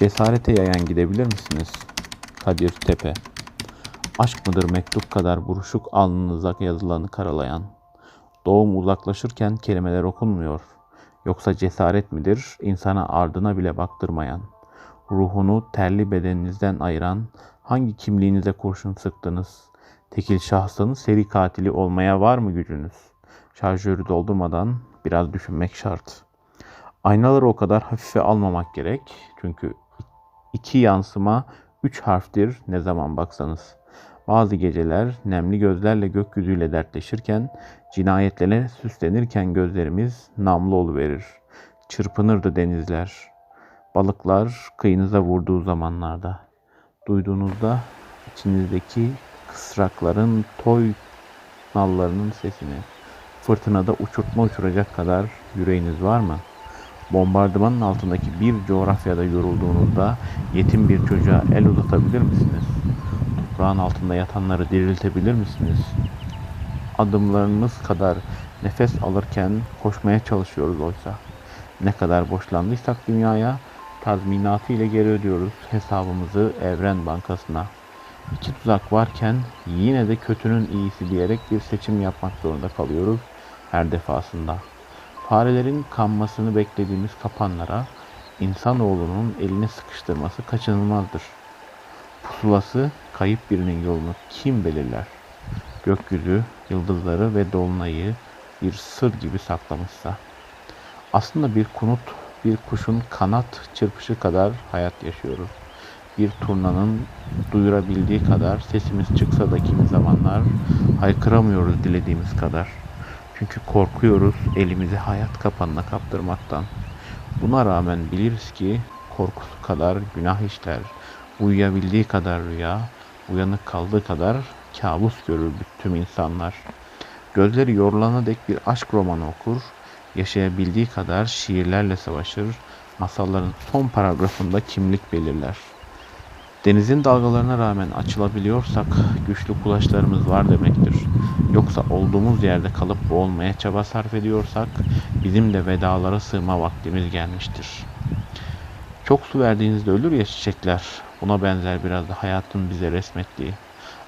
Cesarete yayan gidebilir misiniz? Kadir Tepe Aşk mıdır mektup kadar buruşuk alnınıza yazılanı karalayan? Doğum uzaklaşırken kelimeler okunmuyor. Yoksa cesaret midir insana ardına bile baktırmayan? Ruhunu terli bedeninizden ayıran hangi kimliğinize kurşun sıktınız? Tekil şahsın seri katili olmaya var mı gücünüz? Şarjörü doldurmadan biraz düşünmek şart. Aynaları o kadar hafife almamak gerek. Çünkü iki yansıma üç harftir ne zaman baksanız. Bazı geceler nemli gözlerle gökyüzüyle dertleşirken, cinayetlere süslenirken gözlerimiz namlu oluverir. Çırpınırdı denizler. Balıklar kıyınıza vurduğu zamanlarda. Duyduğunuzda içinizdeki kısrakların toy nallarının sesini, fırtınada uçurtma uçuracak kadar yüreğiniz var mı? Bombardımanın altındaki bir coğrafyada yorulduğunuzda yetim bir çocuğa el uzatabilir misiniz? Toprağın altında yatanları diriltebilir misiniz? Adımlarınız kadar nefes alırken koşmaya çalışıyoruz oysa. Ne kadar borçlandıysak dünyaya tazminatı ile geri ödüyoruz hesabımızı Evren Bankası'na. İki tuzak varken yine de kötünün iyisi diyerek bir seçim yapmak zorunda kalıyoruz her defasında. Farelerin kanmasını beklediğimiz kapanlara insanoğlunun elini sıkıştırması kaçınılmazdır. Pusulası kayıp birinin yolunu kim belirler? Gökyüzü, yıldızları ve dolunayı bir sır gibi saklamışsa. Aslında bir kunut, bir kuşun kanat çırpışı kadar hayat yaşıyoruz. Bir turnanın duyurabildiği kadar sesimiz çıksa da kimi zamanlar haykıramıyoruz dilediğimiz kadar. Çünkü korkuyoruz elimizi hayat kapanına kaptırmaktan. Buna rağmen biliriz ki korkusu kadar günah işler, uyuyabildiği kadar rüya, uyanık kaldığı kadar kabus görür tüm insanlar. Gözleri yorulana dek bir aşk romanı okur, yaşayabildiği kadar şiirlerle savaşır, masalların son paragrafında kimlik belirler. Denizin dalgalarına rağmen açılabiliyorsak güçlü kulaçlarımız var demektir. Yoksa olduğumuz yerde kalıp boğulmaya çaba sarf ediyorsak bizim de vedalara sığma vaktimiz gelmiştir. Çok su verdiğinizde ölür ya çiçekler. Buna benzer biraz da hayatın bize resmettiği.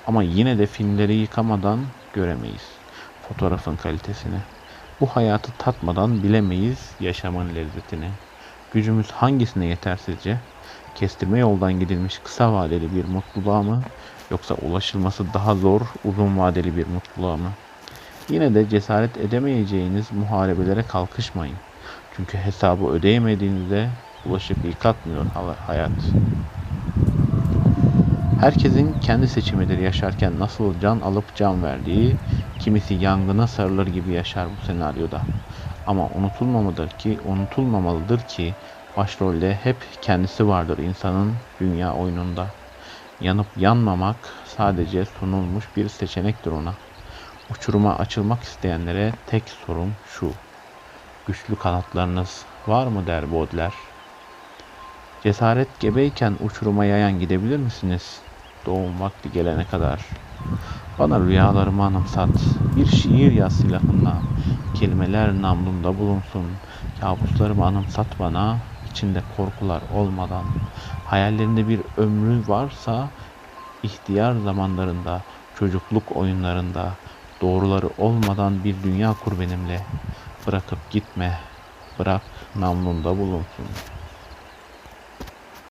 Ama yine de filmleri yıkamadan göremeyiz fotoğrafın kalitesini. Bu hayatı tatmadan bilemeyiz yaşamın lezzetini. Gücümüz hangisine yeter sizce? Kestirme yoldan gidilmiş kısa vadeli bir mutluluğa mı yoksa ulaşılması daha zor uzun vadeli bir mutluluğa mı? Yine de cesaret edemeyeceğiniz muharebelere kalkışmayın. Çünkü hesabı ödeyemediğinizde ulaşıp yıkatmıyor hayat. Herkesin kendi seçimidir yaşarken nasıl can alıp can verdiği, kimisi yangına sarılır gibi yaşar bu senaryoda. Ama unutulmamalıdır ki, unutulmamalıdır ki başrolde hep kendisi vardır insanın dünya oyununda. Yanıp yanmamak sadece sunulmuş bir seçenektir ona. Uçuruma açılmak isteyenlere tek sorum şu. Güçlü kanatlarınız var mı der Baudelaire. Cesaret gebeyken uçuruma yayan gidebilir misiniz? Doğum vakti gelene kadar. Bana rüyalarımı anımsat. Bir şiir yaz silahına. Kelimeler namlumda bulunsun. Kabuslarımı anımsat bana. İçinde korkular olmadan. Hayallerinde bir ömrü varsa ihtiyar zamanlarında, çocukluk oyunlarında, doğruları olmadan bir dünya kur benimle. Bırakıp gitme. Bırak namlumda bulunsun.''